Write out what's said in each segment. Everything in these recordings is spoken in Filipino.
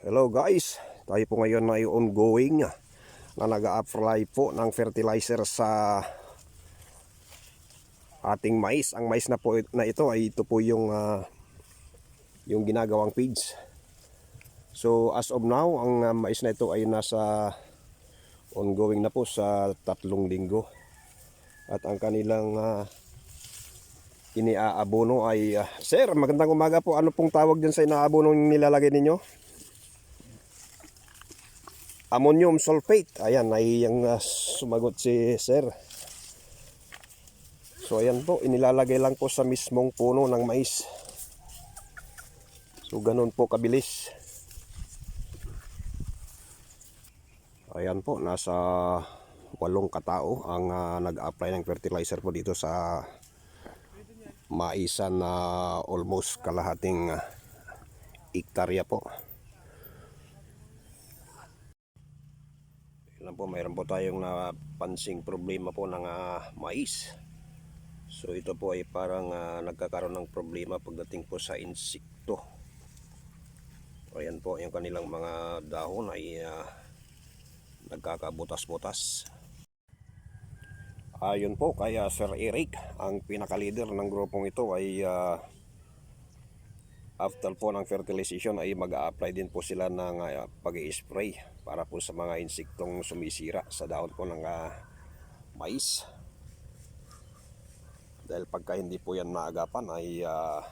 Hello guys, tayo po ngayon ay ongoing na nag-apply po ng fertilizer sa ating mais. Ang mais na po na ito ay ito po yung ah, yung ginagawang feeds. So as of now, ang ah, mais na ito ay nasa ongoing na po sa tatlong linggo. At ang kanilang ah, iniaabono ay ah, Sir, magandang umaga po. Ano pong tawag dyan sa inaabono nilalagay ninyo? Ammonium sulfate. Ayan, ay yung uh, sumagot si sir. So ayan po, inilalagay lang po sa mismong puno ng mais. So ganun po kabilis. Ayan po, nasa walong katao ang uh, nag-apply ng fertilizer po dito sa maisan na almost kalahating uh, hektarya po. Alam po, mayroon po tayong napansing problema po ng ah, mais. So ito po ay parang ah, nagkakaroon ng problema pagdating po sa insekto. Ayan po, yung kanilang mga dahon ay ah, nagkakabutas-butas. Ayon po, kaya Sir Eric, ang pinaka-leader ng grupong ito ay ah, after po ng fertilization ay mag-a-apply din po sila ng uh, pag-spray para po sa mga insektong sumisira sa dahon po ng ah, mais. Dahil pagka hindi po yan naagapan ay ah,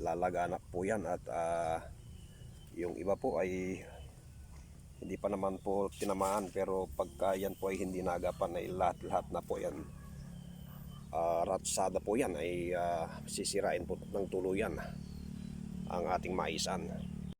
lalaganap po yan at ah, yung iba po ay hindi pa naman po tinamaan pero pagka yan po ay hindi naagapan ay lahat-lahat na po yan ah, ratsada po yan ay ah, sisirain po ng tuluyan ang ating maisan.